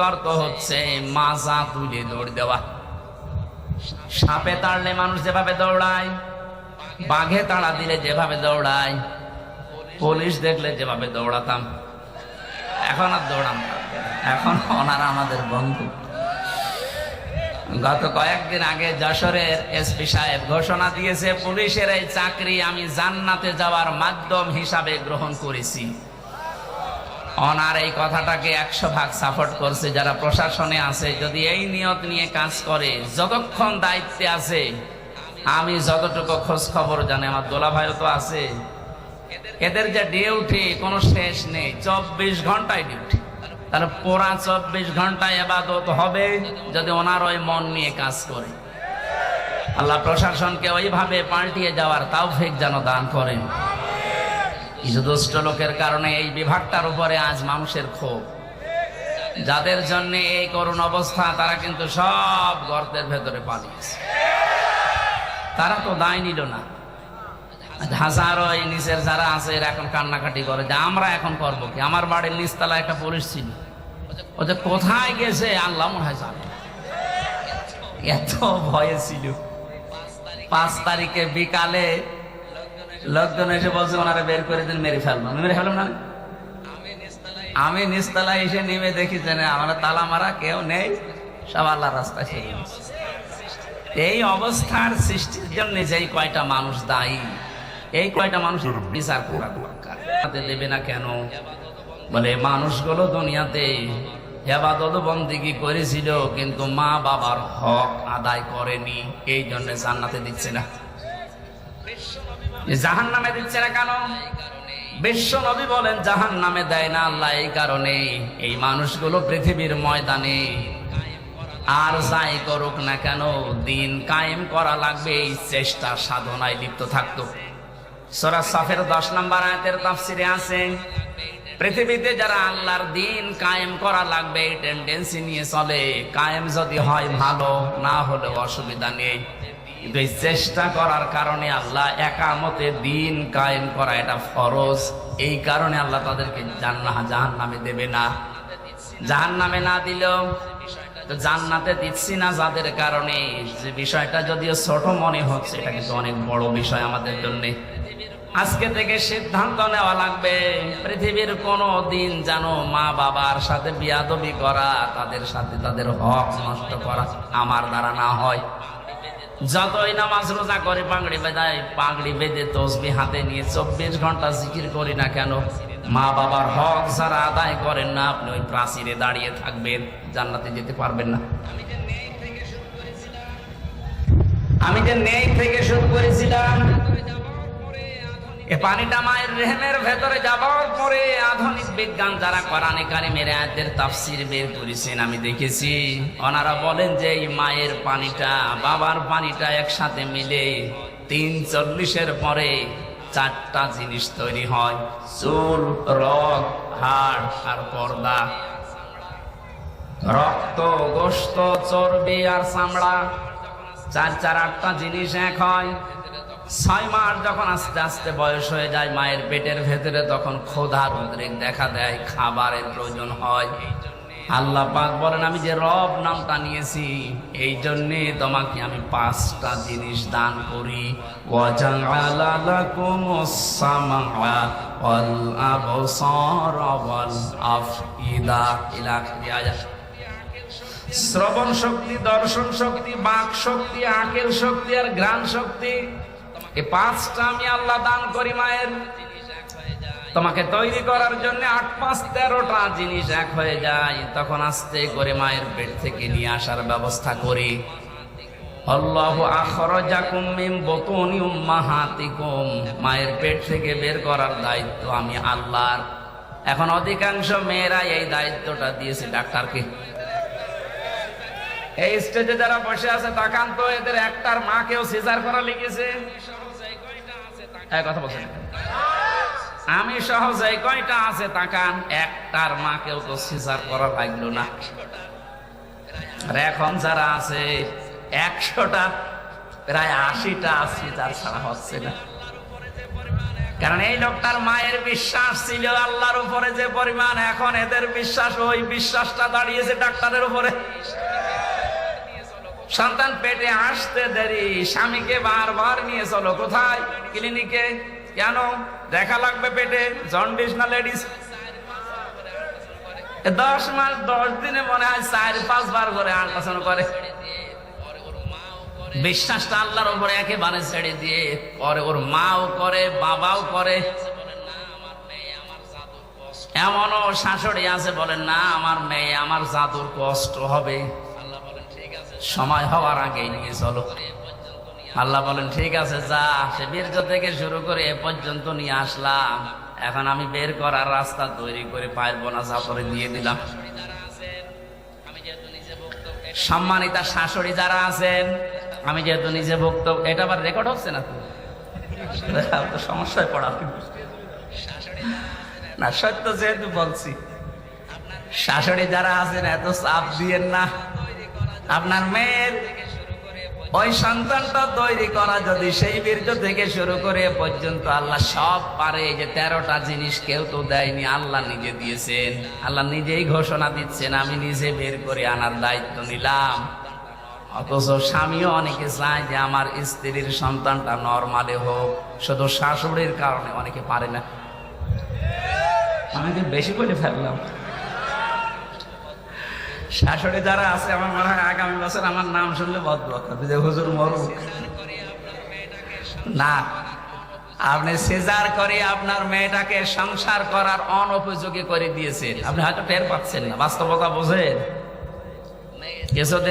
তর্ক হচ্ছে, মাজা তুলে দৌড় দেওয়া। সাপে তাড়লে মানুষ যেভাবে দৌড়ায়, বাঘে তাড়া দিলে যেভাবে দৌড়ায়, পুলিশ দেখলে যেভাবে দৌড়াতাম। এখন আর দৌড়াম এখন ওনারা আমাদের বন্ধু। গত কয়েকদিন আগে যশোরের এসপি সাহেব ঘোষণা দিয়েছে, পুলিশের এই চাকরি আমি জান্নাতে যাওয়ার মাধ্যম হিসাবে গ্রহণ করেছি। অনার এই কথাটাকে একশো ভাগ সাপোর্ট করছে, যারা প্রশাসনে আছে। যদি এই নিয়ত নিয়ে কাজ করে, যতক্ষণ দায়িত্বে আছে, আমি যতটুকু খোঁজ খবর জানি, আমার দোলা ভাইও তো আছে। এদের যে ডিউটি কোনো শেষ নেই। চব্বিশ ঘন্টায় ডিউটি তাহলে পুরা চব্বিশ ঘন্টায় এবাদত হবে যদি ওনার ওই মন নিয়ে কাজ করে। আল্লাহ প্রশাসনকে ওইভাবে পাল্টিয়ে যাওয়ার তাও ফেক যেন দান করেন। কিছু দুষ্ট লোকের কারণে এই বিভাগটার উপরে আজ মানুষের ক্ষোভ। যাদের জন্য এই করুণ অবস্থা, তারা কিন্তু সব গর্তের ভেতরে পালিয়েছে তারা তো দায় নিল না। হাজারো এই নিচের যারা আছে, এরা এখন কান্নাকাটি করে যে আমরা এখন করব কি? আমার বাড়ির নিচতলা একটা পুলিশ ছিল। ও যে কোথায় গেছে? আল্লাহ মনে হয় জানে। এত ভয়ে ছিল। পাঁচ তারিখে বিকালে লোকজন এসে বলছে, ওনারা বের করে দিন, মেরে ফেলব। আমি মেরে ফেলব না আমি নিচতলায় এসে নেমে দেখি যে আমার তালা মারা কেউ নেই, সব আল্লাহ চলে গেছে। এই অবস্থার সৃষ্টির জন্য যেই কয়টা মানুষ দায়ী, এই কয়টা মানুষের বিচার করা দেবে না কেন? বলে, মানুষগুলো দুনিয়াতে হেবাদত বন্দিগি করেছিল, কিন্তু মা বাবার হক আদায় করেনি, এই জন্য জান্নাতে দিচ্ছে না। জাহান নামে দিচ্ছে না কেন? বিশ্ব নবী বলেন জাহান নামে দেয় না আল্লাহ এই কারণে। এই মানুষগুলো পৃথিবীর ময়দানে আর যাই করুক না কেন, দিন কায়েম করা লাগবে, এই চেষ্টা সাধনায় লিপ্ত থাকতো। সরা সাফের দশ নম্বর আয়াতের তাফসিরে আছে, পৃথিবীতে যারা আল্লাহর দিন কায়েম করা লাগবে, এই টেন্ডেন্সি নিয়ে চলে। কায়েম যদি হয় ভালো, না হলে অসুবিধা নেই। কিন্তু এই চেষ্টা করার কারণে আল্লাহ একামতে দিন কায়েম করা এটা ফরজ। এই কারণে আল্লাহ তাদেরকে জান্নাহ জাহান নামে দেবে না। জাহান নামে না দিলেও তো জান্নাতে দিচ্ছি না যাদের কারণে। যে বিষয়টা যদিও ছোট মনে হচ্ছে, এটা কিন্তু অনেক বড় বিষয় আমাদের জন্য। আজকে থেকে সিদ্ধান্ত নেওয়া লাগবে, পৃথিবীর কোনো দিন যেন মা বাবার সাথে বিয়াদবি করা, তাদের সাথে তাদের হক নষ্ট করা আমার দ্বারা না হয়। যতই নামাজ রোজা করে, পাগড়ি বেঁধায়, পাগড়ি বেঁধে তসবি হাতে নিয়ে চব্বিশ ঘণ্টা জিকির করি না কেন? মা বাবার হক যারা আদায় করেন না, আপনি ওই প্রাচীরে দাঁড়িয়ে থাকবেন, জান্নাতে যেতে পারবেন না। আমি যে নেই থেকে শুরু করেছিলাম, এ পানিটা মায়ের রেহেমের ভেতরে যাবার পরে বিজ্ঞান যারা কোরআনে কারিমের আয়াতের তাফসির বের করেছেন, আমি দেখেছি। ওনারা বলেন যে এই মায়ের পানিটা, বাবার পানিটা একসাথে মিলে তিন চল্লিশের পরে চারটা জিনিস তৈরি হয়, চুল, রগ, হাড় আর পর্দা। রক্ত গোস্ত চর্বি আর চামড়া, চার চার আটটা জিনিস এক হয়। ছয় মাস যখন আস্তে আস্তে বয়স হয়ে যায়, মায়ের পেটের ভেতরে তখন ক্ষোধার উদ্রেক দেখা দেয়, খাবারের প্রয়োজন হয়। আল্লাহ পাক বলেন, আমি যে রব নামটা নিয়েছি, এই জন্যে তোমাকে আমি পাঁচটা জিনিস দান করি। শ্রবণ শক্তি, দর্শন শক্তি, বাক শক্তি আঁকের শক্তি আর গ্রাম শক্তি। এই পাঁচটা আমি আল্লাহ দান করি মায়ের। তোমাকে তৈরি করার জন্য আট, পাঁচ, তেরোটা জিনিস এক হয়ে যায়। তখন আস্তে করে মায়ের পেট থেকে নিয়ে আসার ব্যবস্থা করি। মায়ের পেট থেকে বের করার দায়িত্ব আমি আল্লাহর। এখন অধিকাংশ মেয়েরা এই দায়িত্বটা দিয়েছে ডাক্তারকে। এই স্টেজে যারা বসে আছে তাকান তো এদের একটার মাকেও সিজার করা লিখেছে কথা বলছেন আমি সহ যে কয়টা আছে তাকান, একটার মাকেও তো সিজার করা লাগল না। আর এখন যারা আছে, একশোটা, প্রায় আশিটা সিজার ছাড়া হচ্ছে না। কারণ এই লোকটার মায়ের বিশ্বাস ছিল আল্লাহর উপরে যে পরিমাণ, এখন এদের বিশ্বাস, ওই বিশ্বাসটা দাঁড়িয়েছে ডাক্তারের উপরে। সন্তান পেটে আসতে দেরি। স্বামীকে বারবার নিয়ে চলো। কোথায়? ক্লিনিকে। কেন? দেখা লাগবে পেটে। জন্ডিস না লেডিস? দশ মাস, দশ দিনে মনে হয় চার পাঁচ বার করে আল্ট্রাসাউন্ড করে। বিশ্বাসটা আল্লাহর উপরে একেবারে ছেড়ে দিয়ে পরে ওর মাও করে, বাবাও করে। এমনও শাশুড়ি আছে বলেন, না, আমার মেয়ে, আমার জাদুর কষ্ট হবে। সময় হওয়ার আগেই নিয়ে চলো। আল্লাহ বলেন, ঠিক আছে, যা। সে বীর্য থেকে শুরু করে এ পর্যন্ত নিয়ে আসলাম। এখন আমি বের করার রাস্তা তৈরি করে পারব না চাপরে দিয়ে দিলাম। সম্মানিতা শাশুড়ি যারা আছেন, আমি যেহেতু নিজে ভুক্ত, এটা আবার রেকর্ড হচ্ছে না তো? সমস্যায় পড়া না, সত্য যেহেতু বলছি, শাশুড়ি যারা আছেন, এত চাপ দিয়েন না। আপনার মেয়ের ওই সন্তানটা তৈরি করা যদি সেই বীর্য থেকে শুরু করে পর্যন্ত আল্লাহ সব পারে। যে তেরোটা জিনিস কেউ তো দেয়নি, আল্লাহ নিজে দিয়েছেন। আল্লাহ নিজেই ঘোষণা দিচ্ছেন, আমি নিজে বের করে আনার দায়িত্ব নিলাম। অথচ স্বামীও অনেকে চায় যে আমার স্ত্রীর সন্তানটা নর্মালে হোক, শুধু শাশুড়ির কারণে অনেকে পারে না। আমি বেশি করে ফেললাম। শাশুড়ি যারা আছে, আমার মনে হয় আগামী বছর আমার নাম শুনলে হবে যে, হুজুর মরু না, আপনি সেজার করে আপনার মেয়েটাকে সংসার করার অনুপযোগী করে দিয়েছেন। আপনি হয়তো টের পাচ্ছেন না, বাস্তবতা বোঝেন?